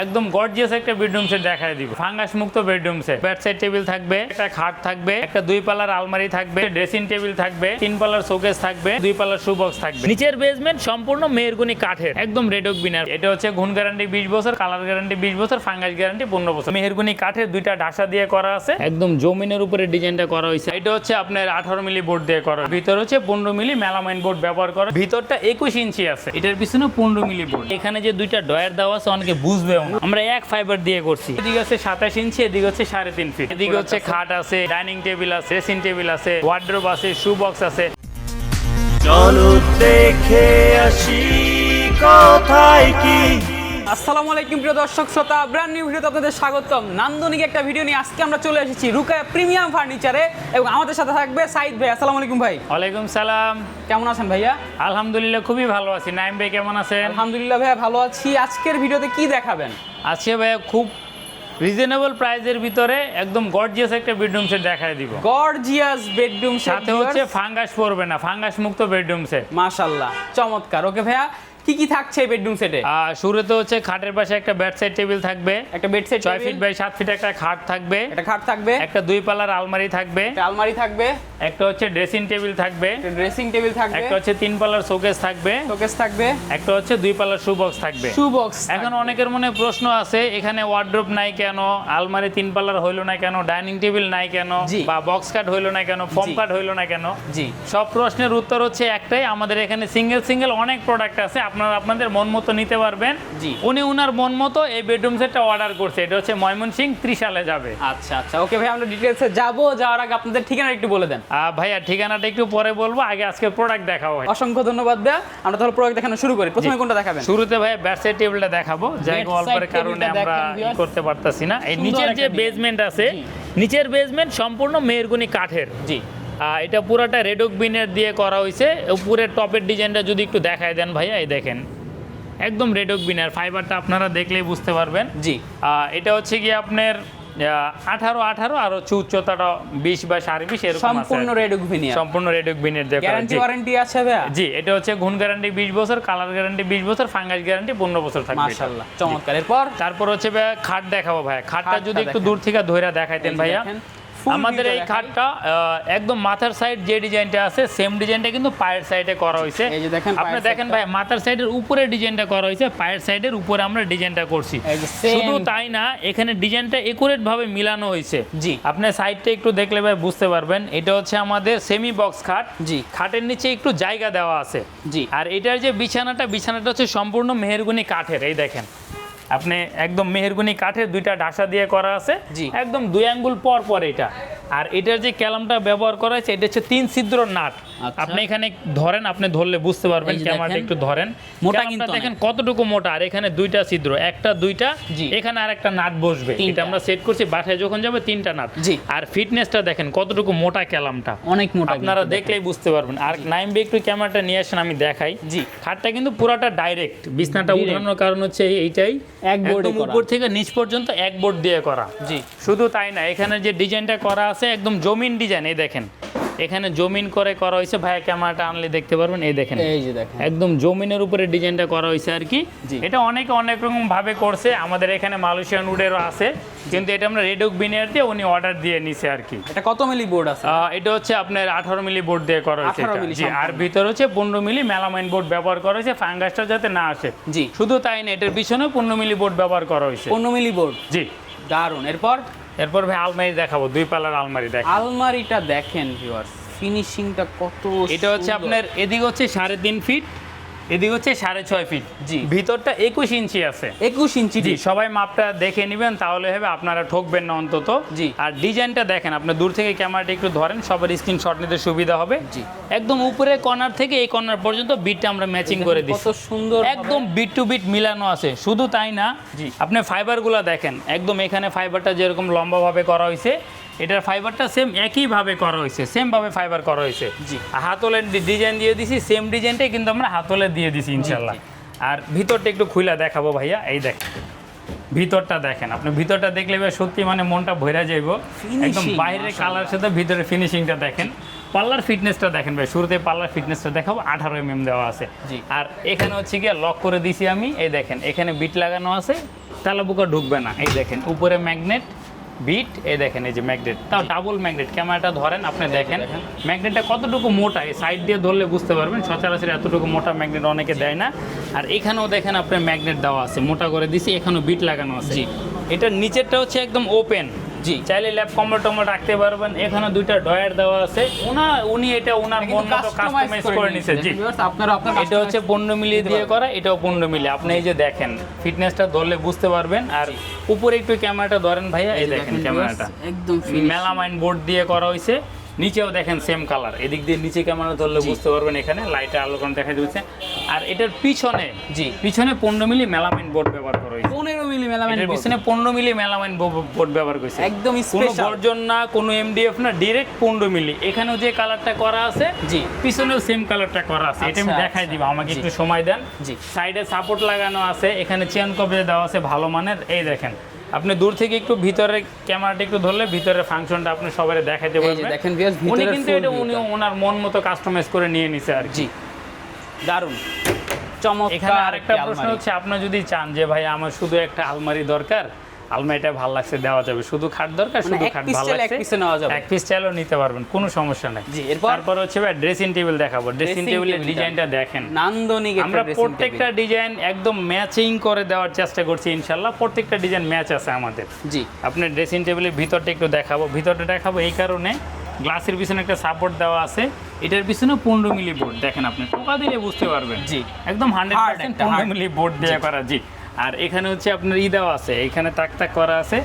একদম গর্জিয়াস একটা bedroom set দেখায় দিব। ফাঙ্গাস মুক্ত bedroom set bedside table থাকবে একটা খাট থাকবে একটা দুই পাল্লার আলমারি থাকবে ড্রেসিং টেবিল থাকবে তিন পাল্লার শোকেস থাকবে দুই পাল্লার শু বক্স থাকবে। নিচের বেসমেন্ট সম্পূর্ণ মেহরগুনি কাঠের। একদম রেডক বিনার এটা হচ্ছে ঘুণ গ্যারান্টি বিশ বছর কালার গ্যারান্টি বিশ বছর ফাঙ্গাস গ্যারান্টি পনেরো বছর। মেহরগুনি কাঠের দুইটা ঢাসা দিয়ে করা আছে। একদম জমিনের উপরে ডিজাইনটা করা হয়েছে। এটা হচ্ছে আপনার আঠারো মিলি বোর্ড দিয়ে করা। ভিতর হচ্ছে পনেরো মিলি মেলামাইন বোর্ড ব্যবহার করা। ভিতরটা একুশ ইঞ্চি আছে। এটার পিছনে পনেরো মিলি বোর্ড এখানে যে দুইটা ডয়ার দেওয়া আছে অনেকে বুঝবেও না। আমরা এক ফাইবার দিয়ে করছি। এদিকে হচ্ছে সাতাশ ইঞ্চি এদিকে হচ্ছে সাড়ে তিন ফিট এদিকে হচ্ছে খাট আছে ডাইনিং টেবিল আছে ড্রেসিং টেবিল আছে ওয়ার্ড্রোব আছে শু বক্স আছে। চলো দেখে আসি কোথায় কি? আসসালামু আলাইকুম প্রিয় দর্শক শ্রোতা ব্র্যান্ড নিউ ভিডিওতে আপনাদের স্বাগতম। নান্দনিক একটা ভিডিও নিয়ে আজকে আমরা চলে এসেছি রুকায়া প্রিমিয়াম ফার্নিচারে এবং আমাদের সাথে থাকবে সাইদ ভাই। আসসালামু আলাইকুম ভাই। ওয়ালাইকুম সালাম। কেমন আছেন ভাইয়া? আলহামদুলিল্লাহ খুবই ভালো আছি। নাইম ভাই কেমন আছেন? আলহামদুলিল্লাহ ভাইয়া ভালো আছি। আজকের ভিডিওতে কি দেখাবেন? আজকে ভাইয়া খুব রিজনেবল প্রাইজের ভিতরে একদম গর্জিয়াস একটা বেডরুম সেট দেখায় দিব। গর্জিয়াস বেডরুম সাথে হচ্ছে ফাঙ্গাস পড়বে না ফাঙ্গাস মুক্ত বেডরুম সেট মাশাআল্লাহ চমৎকার। ওকে ভাইয়া কি কি থাকছে এই বেডরুম সেটে শুরুতে হচ্ছে খাটের পাশে একটা বেড সাইড টেবিল থাকবে একটা বেড সেট ছয় ফিট বাই সাত ফিট একটা খাট থাকবে একটা খাট থাকবে একটা দুই পাল্লার আলমারি থাকবে একটা আলমারি থাকবে একটা হচ্ছে ড্রেসিং টেবিল থাকবে একটা ড্রেসিং টেবিল থাকবে একটা হচ্ছে তিন পাল্লার শোকেস থাকবে শোকেস থাকবে একটা হচ্ছে দুই পাল্লার শু বক্স থাকবে। শু বক্স এখন অনেকের মনে প্রশ্ন আছে এখানে ওয়ার্ড্রোপ নাই কেন আলমারি তিন পাল্লার হইল না কেন ডাইনিং টেবিল নাই কেন বা বক্স কাট হইল না কেন ফর্ম কাট হইল না কেন? জি। সব প্রশ্নের উত্তর হচ্ছে একটাই আমাদের এখানে সিঙ্গেল সিঙ্গেল অনেক প্রোডাক্ট আছে আপনারা আপনাদের মন মতো নিতে পারবেন। জি। উনি উনার মন মতো এই বেডরুম সেটটা অর্ডার করছে। এটা হচ্ছে ময়মনসিং ত্রিশালে যাবে। আচ্ছা আচ্ছা। ওকে ভাই আমরা ডিটেলসে যাব। যাওয়ার আগে আপনাদের ঠিকানা একটু বলে দেন। ভাইয়া ঠিকানাটা একটু পরে বলব। আগে আজকে প্রোডাক্ট দেখাবো। অসংখ্য ধন্যবাদ ভাইয়া। আমরা তাহলে প্রোডাক্ট দেখানো শুরু করি। প্রথমে কোনটা দেখাবেন? শুরুতে ভাই ব্যাটসাইড টেবিলটা দেখাবো। Bedside অল্পের কারণে আমরা। করতে পারতাছি না। এই নিচের যে। বেসমেন্ট আছে নিচের বেসমেন্ট সম্পূর্ণ মেহরগুনি কাঠের। জি। এটা পুরোটা রেডক বিনের দিয়ে করা হয়েছে উপরের টপের ডিজাইনটা যদি একটু দেখায় দেন ভাইয়া এই দেখেন। একদম রেডক বিনার ফাইবারটা আপনারা দেখলেই বুঝতে পারবেন। জি। এটা হচ্ছে কি আপনার আঠারো আঠারো আর হচ্ছে উচ্চতাটা বিশ বা সাড়ে বিশ এরকম সম্পূর্ণ রেড উভিনিয়া সম্পূর্ণ রেডক বিনের দিয়ে গ্যারান্টি ওয়ারেন্টি আছে ভাইয়া? জি এটা হচ্ছে ঘুণ গ্যারান্টি বিশ বছর কালার গ্যারান্টি বিশ বছর ফাঙ্গাস গ্যারান্টি পনেরো বছর থাকবে মাশাআল্লাহ চমৎকার। এরপর? তারপর হচ্ছে ভাইয়া খাট দেখাবো ভাইয়া। খাটটা যদি একটু দূর থেকে ধইরা দেখাইতেন ভাইয়া। আমাদের এই খাটটা একদম মাথার সাইড যে ডিজাইনটা আছে সেম ডিজাইনটা কিন্তু পায়ের সাইডে করা হয়েছে। এই যে দেখেন আপনি দেখেন ভাই মাথার সাইডের উপরে ডিজাইনটা করা হয়েছে পায়ের সাইডের উপরে আমরা ডিজাইনটা করছি। শুধু তাই না এখানে ডিজাইনটা একুরেট ভাবে মিলানো হয়েছে। জি। আপনি সাইডটা একটু দেখলে ভাই বুঝতে পারবেন এটা হচ্ছে আমাদের সেমি বক্স খাট। জি। খাটের নিচে একটু জায়গা দেওয়া আছে। জি। আর এটার যে বিছানাটা বিছানাটা হচ্ছে সম্পূর্ণ মেহেরগুনি কাঠের এই দেখেন। আপনি একদম মেহেরগুনি কাঠের দুইটা ঢাসা দিয়ে করা আছে। একদম দুই আঙ্গুল পর পর এটা আর এটার যে ক্যালামটা ব্যবহার করা হয়েছে এটা হচ্ছে তিন ছিদ্র নাট। আপনি এখানে ধরেন আপনি ধরলে বুঝতে পারবেন ক্যামেরাটা একটু ধরেন। মোটা কিন্তু দেখেন কতটুকু মোটা আর এখানে দুইটা ছিদ্র একটা দুইটা এখানে আর একটা নাট বসবে। এটা আমরা সেট করছি বাসায় যখন যাবে তিনটা নাট। আর ফিটনেসটা দেখেন কতটুকু মোটা ক্যালামটা। অনেক মোটা আপনারা দেখলেই বুঝতে পারবেন। আর নাইম বে একটু ক্যামেরাটা নিয়ে আসেন আমি দেখাই। জি। খাটটা কিন্তু পুরাটা ডাইরেক্ট বিছনাটা উঠানোর কারণ হচ্ছে এইটাই। এক বোর্ড উপর থেকে নিচ পর্যন্ত এক বোর্ড দিয়ে করা। জি। শুধু তাই না এখানে যে ডিজাইনটা করা আছে একদম জমিন ডিজাইন এই দেখেন। এখানে জমিন করে করা হয়েছে। ভাইয়া ক্যামেরাটা আনলে দেখতে পারবেন এই দেখেন। এই যে দেখেন। একদম জমিনের উপরে ডিজাইনটা করা হয়েছে আর কি। এটা অনেকে অনেক রকম ভাবে করছে। আমাদের এখানে মালয়েশিয়ান উডেরও আছে। কিন্তু এটা আমরা রেডক বিনিয়ার দিয়ে উনি অর্ডার দিয়ে নিছে আর কি। এটা কত মিলি বোর্ড আছে? এটা হচ্ছে আপনার আঠারো মিলি বোর্ড দিয়ে করা হয়েছে 18 এটা। মিলি জি আর ভিতর হচ্ছে পনেরো মিলি মেলামাইন বোর্ড ব্যবহার করা হয়েছে ফাঙ্গাসটা যাতে না আসে। জি। শুধু তাই না এটার পিছনে পনেরো মিলি বোর্ড ব্যবহার করা হয়েছে। পনেরো মিলি বোর্ড জি। দারুণ এরপর? এরপর ভাই আলমারি দেখাবো দুই পালার আলমারি দেখ আলমারিটা দেখেন ভিউয়ার্স ফিনিশিংটা কত এটা হচ্ছে আপনার এদিক হচ্ছে সাড়ে তিন ফিট এদিক হচ্ছে সাড়ে ছয় ফিট জি। ভিতরটা একুশ ইঞ্চি আছে একুশ ইঞ্চি জি সবাই মাপটা দেখে নেবেন তাহলে হবে আপনারা ঠকবেন না অন্তত জি। আর ডিজাইনটা দেখেন আপনি দূর থেকে ক্যামেরাটা একটু ধরেন সবার স্ক্রিনশট নিতে সুবিধা হবে জি। একদম উপরে কর্নার থেকে এই কর্নার পর্যন্ত বিটটা আমরা ম্যাচিং করে কত দিচ্ছি সুন্দর একদম বিট টু বিট মিলানো আছে শুধু তাই না জি। আপনি ফাইবারগুলো দেখেন একদম এখানে ফাইবারটা যেরকম লম্বাভাবে করা হয়েছে এটার ফাইবারটা সেম একইভাবে করা হয়েছে সেম ভাবে ফাইবার করা হয়েছে। জি। হাতলের ডিজাইন দিয়ে দিছি সেম ডিজাইনটাই কিন্তু আমরা হাতলে দিয়ে দিছি ইনশাল্লাহ। আর ভিতরটা একটু খুলে দেখাবো ভাইয়া এই দেখ। ভিতরটা দেখেন আপনি ভিতরটা দেখলে ভাই সত্যি মানে মনটা ভইরা যাইব। একদম বাইরের। কালার সাথে ভিতরে ফিনিশিংটা দেখেন। পাল্লার ফিটনেসটা দেখেন ভাই শুরুতে পাল্লার ফিটনেসটা দেখাবো আঠারো এম দেওয়া আছে। জি। আর এখানে হচ্ছে গিয়ে লক করে দিছি আমি এই দেখেন এখানে বিট লাগানো আছে তালাবুকা ঢুকবে না এই দেখেন উপরে ম্যাগনেট বিট এই দেখেন এই যে ম্যাগনেট। তাও ডাবল ম্যাগনেট। ক্যামেরাটা ধরেন আপনি দেখেন। ম্যাগনেটটা কতটুকু মোটা? এই সাইড দিয়ে ধরলে বুঝতে পারবেন সচরাচর এতটুকু মোটা ম্যাগনেট অনেকে দেয় না। আর এখানেও দেখেন আপনার ম্যাগনেট দেওয়া আছে মোটা করে দিছি এখানেও বিট লাগানো আছে। এটার নিচেরটা হচ্ছে একদম ওপেন জি। চাইলে ল্যাপ কম্বল টম্বল রাখতে পারবেন। এখানে দুইটা ডয়ার দেওয়া আছে। ওনা উনি এটা ওনার কাস্টমাইজ করে নিছে জি। আপনারা আপনার এটা হচ্ছে দিয়ে করা এটাও আপনি এই যে দেখেন ফিটনেসটা ধরলে বুঝতে পারবেন। আর উপরে একটু ক্যামেরাটা ধরেন ভাইয়া এই দেখেন ক্যামেরাটা একদম মেলামাইন বোর্ড দিয়ে করা হয়েছে। নিচেও দেখেন সেম কালার এদিক দিয়ে নিচে ক্যামেরা ধরলে বুঝতে পারবেন এখানে লাইটে আলোকন দেখা যাচ্ছে আর এটার পিছনে জি। পিছনে পনেরো মিলি মেলামাইন বোর্ড ব্যবহার করা হয়েছে। পনেরো মিলি পিছনে পনেরো মিলি মেলামাইন বোর্ড ব্যবহার করেছে। একদম কোনো স্পেশাল গর্জন না কোনো এমডিএফ না ডিরেক্ট পনেরো মিলি। এখানেও যে কালারটা করা আছে জি। পিছনেও সেম কালারটা করা আছে। এটা আমি আচ্ছা, দেখাই আচ্ছা। দিব আমাকে একটু সময় দেন। জি। সাইডে সাপোর্ট লাগানো আছে এখানে চেন কবে দেওয়া আছে ভালো মানের। এই দেখেন আপনি দূর থেকে একটু ভিতরে ক্যামেরাটা একটু ধরলে ভিতরে ফাংশনটা আপনি সবাই দেখাইতে পারবেন। দেখেন উনি কিন্তু এটা উনি ওনার মন মতো কাস্টমাইজ করে নিয়ে নিছে আর কি। জি। দারুণ চমৎকার এখানে আরেকটা প্রশ্ন হচ্ছে আপনি যদি চান যে ভাই আমার শুধু একটা আলমারি দরকার আলমারিটা ভালো লাগছে দেওয়া যাবে। শুধু খাট দরকার মানে শুধু খাট ভালো এক লাগছে নেওয়া যাবে। এক পিস চাইলেও নিতে পারবেন কোনো সমস্যা নাই। জি, তারপর হচ্ছে ভাই ড্রেসিং টেবিল দেখাবো। ড্রেসিং টেবিলের। ডিজাইনটা দেখেন। নান্দনিক আমরা প্রত্যেকটা ডিজাইন একদম ম্যাচিং করে দেওয়ার চেষ্টা করছি ইনশাল্লাহ। প্রত্যেকটা ডিজাইন ম্যাচ আছে আমাদের। জি। আপনার ড্রেসিং টেবিলের ভিতরটা একটু দেখাবো। ভিতরটা দেখাবো এই কারণে গ্লাসের পিছনে একটা সাপোর্ট দেওয়া আছে। এটার পিছনে পনেরো মিলি বোর্ড দেখেন আপনি টোকা দিলে বুঝতে পারবেন। জি। একদম হান্ড্রেড পার্সেন্ট পনেরো মিলি বোর্ড দিয়ে করা জি। আর এখানে হচ্ছে আপনার ই দেওয়া আছে এখানে তাক তাক করা আছে।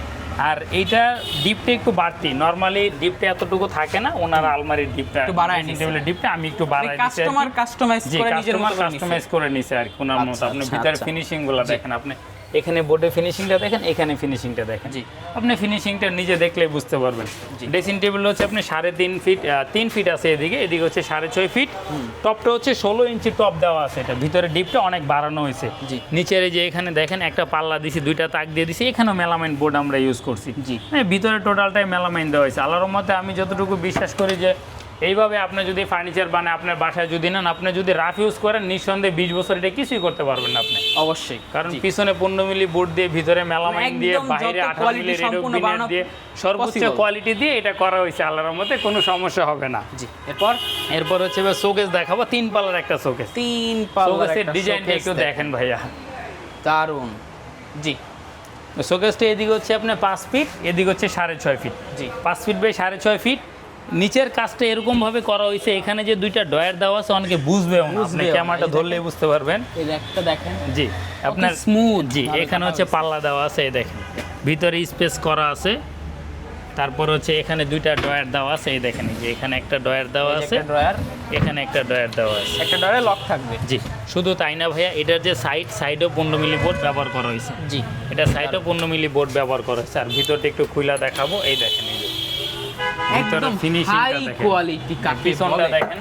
আর এইটা ডিপটা একটু বাড়তি নর্মালি ডিপটা এতটুকু থাকে না ওনার আলমারির ডিপটা একটু বাড়ায় নিছে। টেবিলের ডিপটা আমি একটু বাড়াই দিছি কাস্টমার কাস্টমাইজ করে নিজের মতো কাস্টমাইজ করে নিছে আর কি ওনার মতো। আচ্ছা, আপনি আচ্ছা, ভিতরে আচ্ছা। ফিনিশিংগুলো দেখেন আপনি এখানে বোর্ডে ফিনিশিংটা দেখেন এখানে ফিনিশিংটা দেখেন। জি। আপনি ফিনিশিংটা নিজে দেখলে বুঝতে পারবেন। ড্রেসিং টেবিল হচ্ছে আপনি সাড়ে তিন ফিট তিন ফিট আছে এদিকে এদিকে হচ্ছে সাড়ে ছয় ফিট টপটা হচ্ছে ষোলো ইঞ্চি টপ দেওয়া আছে এটা। ভিতরে ডিপটা অনেক বাড়ানো হয়েছে। জি। নিচের যে এখানে দেখেন একটা পাল্লা দিছি দুইটা তাক দিয়ে দিছি এখানেও মেলামাইন বোর্ড আমরা ইউজ করছি। জি। হ্যাঁ ভিতরে টোটালটাই মেলামাইন দেওয়া হয়েছে। আল্লাহর মতে আমি যতটুকু বিশ্বাস করি যে এইভাবে আপনি যদি ফার্নিচার বানায় আপনার বাসায় যদি নেন আপনি যদি রাফ ইউজ করেন নিঃসন্দেহে বিশ বছর এটা কিছুই করতে পারবেন না আপনি। অবশ্যই কারণ পিছনে পনেরো মিলি বোর্ড দিয়ে ভিতরে মেলামাইন দিয়ে বাইরে আঠারো মিলি সম্পূর্ণ দিয়ে সর্বোচ্চ কোয়ালিটি দিয়ে এটা করা হয়েছে আল্লাহর মতে কোনো সমস্যা হবে না। জি এরপর? এরপর হচ্ছে শোকেস দেখাবো তিন পাল্লার একটা শোকেস তিন একটা ডিজাইনটা একটু দেখেন ভাইয়া। দারুণ জি। শোকেসটা এদিকে হচ্ছে আপনার পাঁচ ফিট এদিকে হচ্ছে সাড়ে ছয় ফিট জি। পাঁচ ফিট বাই সাড়ে ছয় ফিট নিচের কাজটা এরকম ভাবে করা হয়েছে এখানে যে দুইটা ডয়ার দেওয়া আছে অনেকে বুঝবে আপনি ক্যামেরাটা ধরলেই বুঝতে পারবেন। একটা দেখেন জি আপনার স্মুথ জি এখানে হচ্ছে পাল্লা দেওয়া আছে এই দেখেন। ভিতরে স্পেস করা আছে। তারপর হচ্ছে এখানে দুইটা ডয়ার দেওয়া আছে এই দেখেন যে এখানে একটা ডয়ার দেওয়া আছে। একটা ড্রয়ার। এখানে একটা ডয়ার দেওয়া আছে। একটা ড্রয়ারে লক থাকবে। জি শুধু তাই না ভাইয়া এটার যে সাইড সাইডও পনেরো মিলি বোর্ড ব্যবহার করা হয়েছে। জি। এটা সাইডও পনেরো মিলি বোর্ড ব্যবহার করা হয়েছে। আর ভিতরটা একটু খুলা দেখাবো এই দেখেন এই একদম হাই কোয়ালিটি পিছনটা দেখেন।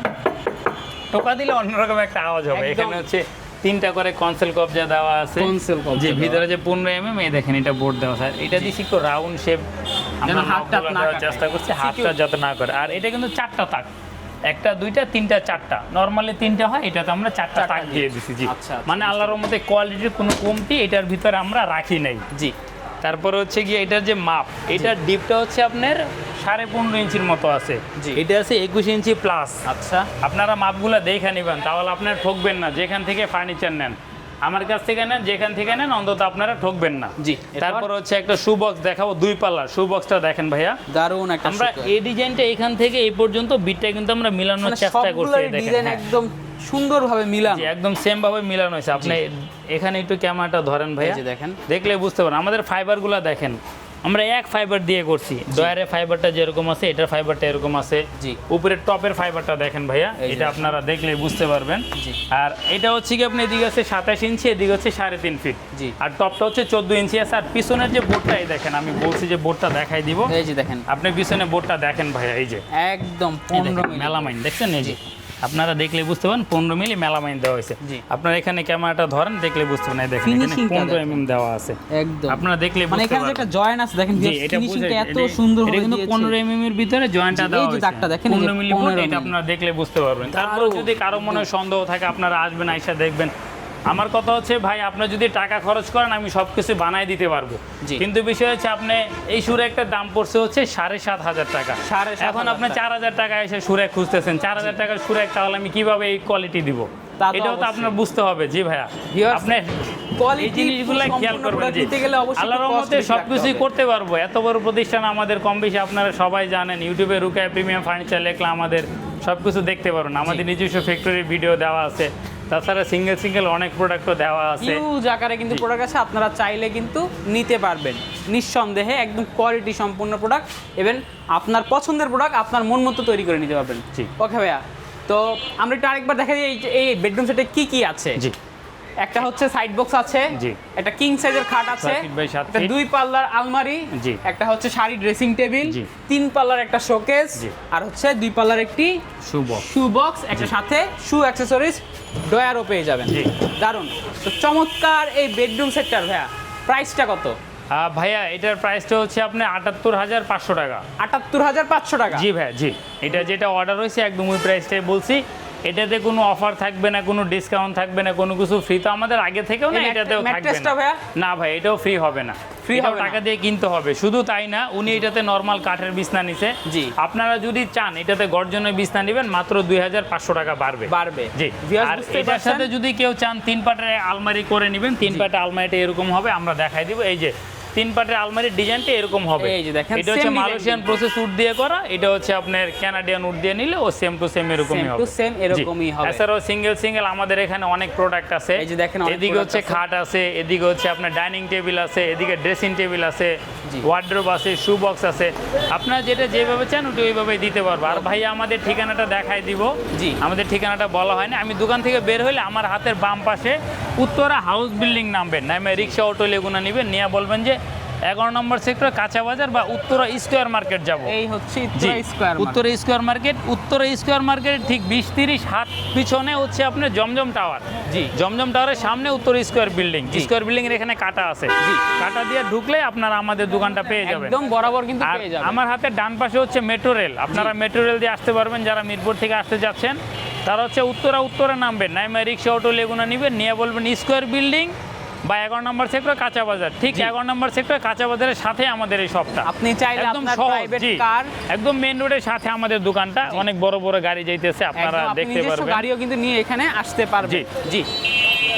টোকা দিলে অন্যরকম একটা আওয়াজ হবে। এখানে হচ্ছে তিনটা করে কনসেল কবজা দেওয়া আছে। কবজা যে ভিতরে যে পনেরো এম এই দেখেন এটা বোর্ড দেওয়া আছে। এটা দিছি একটু রাউন্ড শেপ আমরা হাত টাত নখগুলো না চেষ্টা করছি হাতটা যাতে না করে। আর এটা কিন্তু চারটা তাক। একটা দুইটা তিনটা চারটা। নর্মালি তিনটা হয় এটাতে আমরা চারটা চারটা তাক দিয়ে দিছি। জি। আচ্ছা, আচ্ছা, মানে আল্লাহর মধ্যে কোয়ালিটির কোনো কমতি এটার ভিতরে আমরা রাখি নাই। জি। তারপর হচ্ছে গিয়ে এটার যে মাপ এটার ডিপটা হচ্ছে আপনার সাড়ে পনেরো ইঞ্চির মতো আছে। এটা আছে একুশ ইঞ্চি প্লাস আচ্ছা। আপনারা মাপগুলো দেখে নেবেন তাহলে আপনারা ঠকবেন না যেখান থেকে ফার্নিচার নেন। আমার কাছ থেকে নেন যেখান থেকে নেন অন্তত আপনারা ঠকবেন না। জি, তারপর হচ্ছে একটা শু বক্স দেখাবো দুই পাল্লা শু বক্সটা দেখেন ভাইয়া। দারুণ একটা আমরা এই ডিজাইনটা এখান থেকে এই পর্যন্ত বিটটা কিন্তু আমরা মিলানোর মানে চেষ্টা করছি ডিজাইন হ্যাঁ। একদম সুন্দরভাবে মিলানো। একদম সেম ভাবে মিলানো হয়েছে। আপনি এখানে একটু ক্যামেরাটা ধরেন ভাইয়া। যে দেখেন। দেখলে বুঝতে পারেন আমাদের ফাইবারগুলো দেখেন। আমরা এক ফাইবার দিয়ে করছি। ডয়ারের ফাইবারটা যেরকম আছে এটার ফাইবারটা এরকম আছে। জি। উপরের টপের ফাইবারটা দেখেন ভাইয়া। এটা আপনারা দেখলে বুঝতে পারবেন। জি। আর এটা হচ্ছে কি আপনি এদিকে আছে সাতাশ ইঞ্চি এদিকে হচ্ছে সাড়ে তিন ফিট জি। আর টপটা হচ্ছে চোদ্দ ইঞ্চি আছে। আর পিছনের যে বোর্ডটা এই দেখেন আমি বলছি যে বোর্ডটা দেখাই দিব। এই যে দেখেন। আপনি পিছনে বোর্ডটা দেখেন ভাইয়া এই যে। একদম পনেরো মেলামাইন দেখছেন? এই যে। আপনারা দেখলে বুঝতে পারেন পনেরো মিলি মেলামাইন দেওয়া হয়েছে। আপনারা এখানে ক্যামেরাটা ধরেন দেখলে বুঝতে পারেন দেখেন এখানে পনেরো। এমএম দেওয়া আছে। একদম। আপনারা দেখলে মানে এখানে একটা জয়েন আছে দেখেন এটা ফিনিশিংটা এত সুন্দর এটা কিন্তু পনেরো এমএম এর ভিতরে জয়েন্টটা দেওয়া হয়েছে। দাগটা দেখেন, এই যে পনেরো মিলি 15 এটা আপনারা দেখলে বুঝতে পারবেন। তারপর যদি কারও মনে সন্দেহ থাকে আপনারা আসবেন আইসা দেখবেন। আমার কথা হচ্ছে ভাই আপনার যদি টাকা খরচ করেন আমি সব কিছু বানাই দিতে পারব। কিন্তু বিষয় হচ্ছে আপনি এই সুরে একটা দাম পড়ছে হচ্ছে সাড়ে সাত হাজার টাকা। সাড়ে এখন আপনি চার হাজার টাকা এসে সুরে খুঁজতেছেন চার হাজার টাকার সুরে তাহলে আমি কীভাবে এই কোয়ালিটি দিব? এটাও তো আপনার বুঝতে হবে। জি ভাইয়া। Viewers, আপনি quality জিনিসগুলো খেয়াল করবেন product জি গেলে অবশ্যই আল্লাহর রহমতে বেশি সব রাখতে কিছুই হবে। করতে পারব। এত বড় প্রতিষ্ঠান আমাদের কম বেশি আপনারা সবাই জানেন। ইউটিউবে রুকায় প্রিমিয়াম ফার্নিচার লেখলে আমাদের সব কিছু দেখতে পারবেন আমাদের নিজস্ব ফ্যাক্টরির ভিডিও দেওয়া আছে। তাছাড়া সিঙ্গেল সিঙ্গেল অনেক প্রোডাক্টও দেওয়া আছে। হিউজ আকারে কিন্তু প্রোডাক্ট আছে আপনারা চাইলে কিন্তু নিতে পারবেন। নিঃসন্দেহে একদম কোয়ালিটি সম্পূর্ণ প্রোডাক্ট এবং আপনার পছন্দের প্রোডাক্ট আপনার মন মতো তৈরি করে নিতে পারবেন। ওকে ভাইয়া? তো আমরা একটু আরেকবার দেখা যাই এই বেডরুম সেটে কি কি আছে? জি। একটা হচ্ছে সাইড বক্স আছে জি। একটা কিং সাইজের খাট আছে একটা দুই পাল্লার আলমারি জি। একটা হচ্ছে শাড়ি ড্রেসিং টেবিল জি। তিন পাল্লার একটা শোকেস জি। আর হচ্ছে দুই পাল্লার একটি শুভ শু বক্স একটা সাথে শু অ্যাক্সেসরিজ ডয়ারও পেয়ে যাবেন জি। দারুণ তো চমৎকার এই বেডরুম সেটটার ভাইয়া প্রাইসটা কত ভাইয়া এটার প্রাইসটা হচ্ছে আপনার আটাত্তর হাজার পাঁচশো টাকা আটাত্তর হাজার পাঁচশো টাকা জি ভাইয়া জি এটা যেটা অর্ডার হয়েছে একদম ওই প্রাইসটাই বলছি এটাতে কোনো অফার থাকবে না কোনো ডিসকাউন্ট থাকবে না কোনো কিছু ফ্রি তো আমাদের আগে থেকেও না এটাতেও থাকবে না। না ভাই এটাও ফ্রি হবে না। এটাও হবে টাকা দিয়ে কিনতে হবে শুধু তাই না উনি এটাতে নর্মাল কাঠের বিছনা নিছে। জি। আপনারা যদি চান এটাতে গর্জনের বিছনা নেবেন মাত্র দুই হাজার পাঁচশো টাকা বাড়বে। বাড়বে। জি আর এটার সাথে যদি কেউ চান তিন পাটের আলমারি করে নেবেন তিন পাটের আলমারিটা এরকম হবে আমরা দেখাই দিব। এই যে তিন পাটের আলমারির ডিজাইনটা এরকম হবে। এই যে দেখেন, এটা হচ্ছে মালয়েশিয়ান প্রসেস উড দিয়ে করা এটা হচ্ছে আপনার কানাডিয়ান উড দিয়ে নিলে ও সেম টু সেম এরকমই হবে। same এরকমই জি। হবে। এছাড়াও সিঙ্গেল সিঙ্গেল আমাদের এখানে অনেক প্রোডাক্ট আছে। এই যে দেখেন এদিকে হচ্ছে খাট আছে এদিকে হচ্ছে আপনার ডাইনিং টেবিল আছে এদিকে ড্রেসিং টেবিল আছে। ওয়ার্ড্রোব আছে শু বক্স আছে। আপনার যেটা যেভাবে চান ওটা ওইভাবেই দিতে পারব। আর ভাই আমাদের ঠিকানাটা দেখাই দিব। জি। আমাদের ঠিকানাটা বলা হয়নি। আমি দোকান থেকে বের হলে আমার হাতের বাম পাশে উত্তরা হাউস বিল্ডিং নামবেন নামে রিক্সা অটো লেগুনা নেবেন নিয়ে বলবেন যে এগারো নম্বর সেক্টর কাঁচা বাজার বা উত্তরা স্কোয়ার মার্কেট যাব। এই হচ্ছে Uttara square market. Uttara square market ঠিক বিশ তিরিশ হাত পিছনে হচ্ছে আপনার জমজম টাওয়ার। জি। জমজম টাওয়ারের সামনে উত্তর স্কোয়ার বিল্ডিং। স্কোয়ার বিল্ডিং এর এখানে কাটা আছে। জি। কাটা দিয়ে ঢুকলে আপনারা আমাদের দোকানটা পেয়ে যাবেন। একদম বরাবর কিন্তু পেয়ে যাবেন। আমার হাতে ডান পাশে হচ্ছে মেট্রো রেল আপনারা মেট্রো রেল দিয়ে আসতে পারবেন যারা মিরপুর থেকে আসতে যাচ্ছেন। তারা হচ্ছে উত্তরা উত্তরে নামবেন। নাইমা রিক্সা অটো লেগুনা নেবেন নিয়ে বলবেন স্কোয়ার বিল্ডিং বা এগারো নম্বর সেক্টর কাঁচা বাজার। ঠিক এগারো নম্বর সেক্টর কাঁচা বাজারের সাথে আমাদের এই শপটা আপনি চাইলে একদম কার একদম মেন রোডের সাথে আমাদের দোকানটা। অনেক বড় বড় গাড়ি যাইতেছে আপনারা দেখতে পারবেন। গাড়িও কিন্তু নিয়ে এখানে আসতে পারবেন। জি।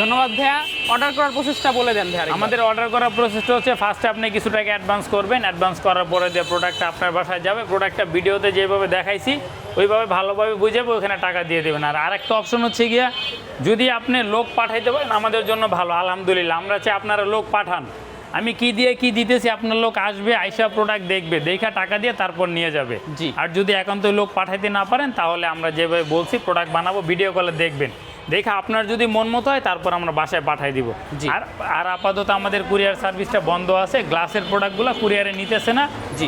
ধন্যবাদ ভাইয়া। অর্ডার করার প্রসেসটা বলে দেন ভাইয়া আমাদের অর্ডার করার প্রসেসটা হচ্ছে ফার্স্টে আপনি কিছু টাকা অ্যাডভান্স করবেন। অ্যাডভান্স করার পরে যে প্রোডাক্টটা আপনার বাসায় যাবে প্রোডাক্টটা ভিডিওতে যেভাবে দেখাইছি ওইভাবে ভালোভাবে বুঝাবো ওখানে টাকা দিয়ে দেবেন। আর আরেকটা অপশন হচ্ছে গিয়া যদি আপনি লোক পাঠাইতে পারেন আমাদের জন্য ভালো আলহামদুলিল্লাহ। আমরা চাই আপনারা লোক পাঠান। আমি কি দিয়ে কি দিতেছি আপনার লোক আসবে আইসা প্রোডাক্ট দেখবে দেখা টাকা দিয়ে তারপর নিয়ে যাবে। জি। আর যদি একান্ত লোক পাঠাইতে না পারেন তাহলে আমরা যেভাবে বলছি প্রোডাক্ট বানাবো ভিডিও কলে দেখবেন। দেখে আপনার যদি মন মতো হয় তারপর আমরা বাসায় পাঠাই দিব। আর আর আপাতত আমাদের কুরিয়ার সার্ভিসটা বন্ধ আছে গ্লাসের প্রোডাক্টগুলো কুরিয়ারে নিতেছে না।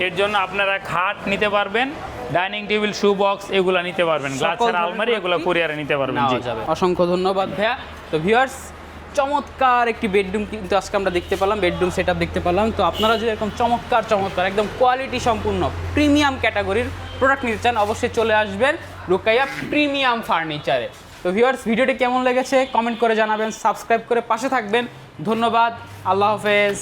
এর জন্য আপনারা খাট নিতে পারবেন ডাইনিং টেবিল শু বক্স এগুলো নিতে পারবেন। গ্লাসের আলমারি এগুলো কুরিয়ারে নিতে পারবেন অসংখ্য ধন্যবাদ ভাইয়া। তো ভিউয়ার্স চমৎকার একটি বেডরুম কিন্তু আজকে আমরা দেখতে পেলাম বেডরুম সেটআপ দেখতে পেলাম। তো আপনারা যদি এরকম চমৎকার চমৎকার একদম কোয়ালিটি সম্পূর্ণ প্রিমিয়াম ক্যাটাগরির প্রোডাক্ট নিতে চান অবশ্যই চলে আসবেন রুকাইয়া প্রিমিয়াম ফার্নিচারে তো ভিউয়ার্স ভিডিওটি কেমন লেগেছে? কমেন্ট করে জানাবেন সাবস্ক্রাইব করে পাশে থাকবেন। ধন্যবাদ, আল্লাহ হাফেজ।